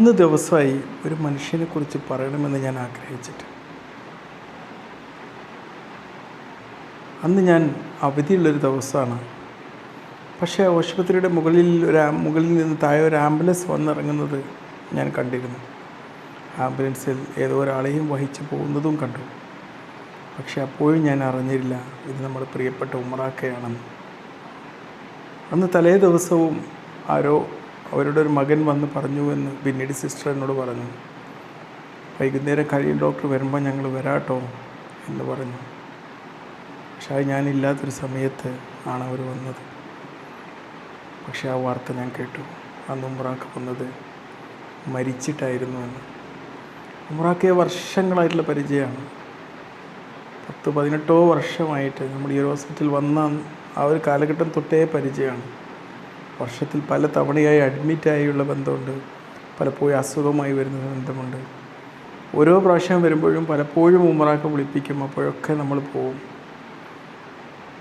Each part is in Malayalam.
മൂന്ന് ദിവസമായി ഒരു മനുഷ്യനെ കുറിച്ച് പറയണമെന്ന് ഞാൻ ആഗ്രഹിച്ചിട്ട്. അന്ന് ഞാൻ അവധിയുള്ളൊരു ദിവസമാണ്. പക്ഷേ ആശുപത്രിയുടെ മുകളിൽ ഒരു മുകളിൽ നിന്ന് താഴെ ഒരു ആംബുലൻസ് വന്നിറങ്ങുന്നത് ഞാൻ കണ്ടിരുന്നു. ആംബുലൻസിൽ ഏതോ ഒരാളെയും വഹിച്ച് പോകുന്നതും കണ്ടു. പക്ഷേ അപ്പോഴും ഞാൻ അറിഞ്ഞില്ല ഇത് നമ്മുടെ പ്രിയപ്പെട്ട ഉമറാക്കയാണെന്ന് അന്ന് തലേ ദിവസവും ആരോ അവരുടെ ഒരു മകൻ വന്ന് പറഞ്ഞു എന്ന് പിന്നീട് സിസ്റ്റർ എന്നോട് പറഞ്ഞു. വൈകുന്നേരം കഴിയും ഡോക്ടർ വരുമ്പോൾ ഞങ്ങൾ വരാട്ടോ എന്ന് പറഞ്ഞു. പക്ഷേ അത് ഞാനില്ലാത്തൊരു സമയത്ത് ആണ് അവർ വന്നത്. പക്ഷേ ആ വാർത്ത ഞാൻ കേട്ടു. അന്ന് ഉമ്രാക്ക് വന്നത് മരിച്ചിട്ടായിരുന്നു എന്ന്. ഉമ്രാക്കയെ വർഷങ്ങളായിട്ടുള്ള പരിചയമാണ്. പത്ത് പതിനെട്ടോ വർഷമായിട്ട് നമ്മൾ ഈ ഒരു വന്ന ആ ഒരു കാലഘട്ടം തൊട്ടേ പരിചയമാണ്. വർഷത്തിൽ പല തവണയായി അഡ്മിറ്റായുള്ള ബന്ധമുണ്ട്. പലപ്പോഴും അസുഖമായി വരുന്ന ബന്ധമുണ്ട്. ഓരോ പ്രാവശ്യം വരുമ്പോഴും പലപ്പോഴും ഉമ്മറാക്ക വിളിപ്പിക്കും. അപ്പോഴൊക്കെ നമ്മൾ പോവും.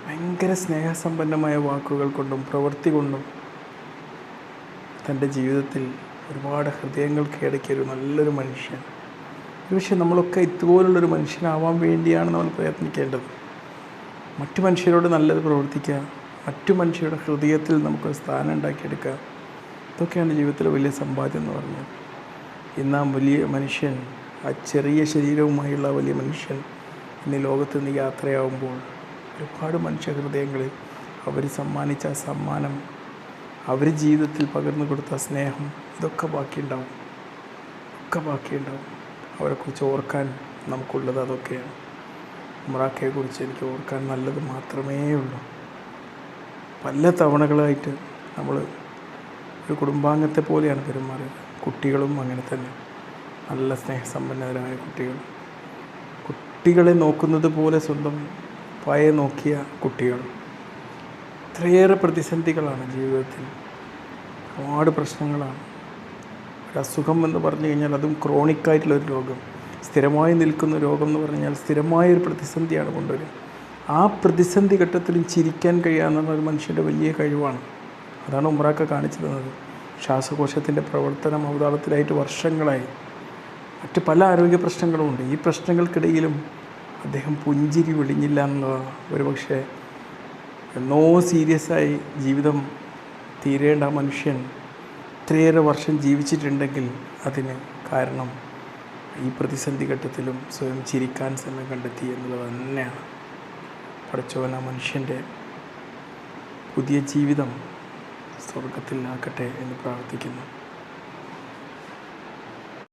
ഭയങ്കര സ്നേഹസമ്പന്നമായ വാക്കുകൾ കൊണ്ടും പ്രവൃത്തി കൊണ്ടും തന്റെ ജീവിതത്തിൽ ഒരുപാട് ഹൃദയങ്ങൾക്ക് ഇടയ്ക്കൊരു നല്ലൊരു മനുഷ്യൻ. പക്ഷേ നമ്മളൊക്കെ ഇതുപോലുള്ളൊരു മനുഷ്യനാവാൻ വേണ്ടിയാണ് നമ്മൾ പ്രയത്നിക്കേണ്ടത്. മറ്റു മനുഷ്യരോട് നല്ലത് പ്രവർത്തിക്കുക. മറ്റു മനുഷ്യരുടെ ഹൃദയത്തിൽ നമുക്കൊരു സ്ഥാനം ഉണ്ടാക്കിയെടുക്കുക. ഇതൊക്കെയാണ് ജീവിതത്തിലെ വലിയ സമ്പാദ്യം എന്ന് പറഞ്ഞത് ഇന്ന് ആ വലിയ മനുഷ്യൻ ആ ചെറിയ ശരീരവുമായുള്ള വലിയ മനുഷ്യൻ ഇന്ന് ലോകത്ത് നിന്ന് യാത്രയാവുമ്പോൾ ഒരുപാട് മനുഷ്യ ഹൃദയങ്ങളിൽ അവർ സമ്മാനിച്ച സമ്മാനം അവർ ജീവിതത്തിൽ പകർന്നു കൊടുത്ത സ്നേഹം ഇതൊക്കെ ബാക്കിയുണ്ടാവും. ഒക്കെ ബാക്കിയുണ്ടാവും. അവരെക്കുറിച്ച് ഓർക്കാൻ നമുക്കുള്ളത് അതൊക്കെയാണ്. ഉമ്രാക്കയെക്കുറിച്ച് എനിക്ക് ഓർക്കാൻ നല്ലത് മാത്രമേ ഉള്ളൂ പല തവണകളായിട്ട് നമ്മൾ ഒരു കുടുംബാംഗത്തെ പോലെയാണ് പെരുമാറിയത്. കുട്ടികളും അങ്ങനെ തന്നെ. നല്ല സ്നേഹസമ്പന്നരായ കുട്ടികൾ. കുട്ടികളെ നോക്കുന്നത് പോലെ സ്വന്തം പായെ നോക്കിയ കുട്ടികൾ. ഇത്രയേറെ പ്രതിസന്ധികളാണ് ജീവിതത്തിൽ. ഒരുപാട് പ്രശ്നങ്ങളാണ്. ഒരു അസുഖം എന്ന് പറഞ്ഞു കഴിഞ്ഞാൽ അതും ക്രോണിക്കായിട്ടുള്ള ഒരു രോഗം. സ്ഥിരമായി നിൽക്കുന്ന രോഗം എന്ന് പറഞ്ഞാൽ സ്ഥിരമായ ഒരു പ്രതിസന്ധിയാണ് കൊണ്ടുവരിക. ആ പ്രതിസന്ധി ഘട്ടത്തിലും ചിരിക്കാൻ കഴിയാവുന്ന ഒരു മനുഷ്യന്റെ വലിയ കഴിവാണ്. അതാണ് ഉമ്രാക്ക കാണിച്ചു തന്നത് ശ്വാസകോശത്തിന്റെ പ്രവർത്തനം അവതാളത്തിലായിട്ട് വർഷങ്ങളായി. മറ്റ് പല ആരോഗ്യ പ്രശ്നങ്ങളുമുണ്ട് ഈ പ്രശ്നങ്ങൾക്കിടയിലും അദ്ദേഹം പുഞ്ചിരി വിളിഞ്ഞില്ല എന്നുള്ളതാണ്. ഒരുപക്ഷെ എന്നോ സീരിയസ് ആയി ജീവിതം തീരേണ്ട മനുഷ്യൻ ഇത്രയേറെ വർഷം ജീവിച്ചിട്ടുണ്ടെങ്കിൽ അതിന് കാരണം ഈ പ്രതിസന്ധി ഘട്ടത്തിലും സ്വയം ചിരിക്കാൻ സമയം കണ്ടെത്തി എന്നുള്ളത് തന്നെയാണ്. പഠിച്ചവൻ ആ മനുഷ്യന്റെ പുതിയ ജീവിതം സ്വർഗത്തിലാക്കട്ടെ എന്ന് പ്രാർത്ഥിക്കുന്നു.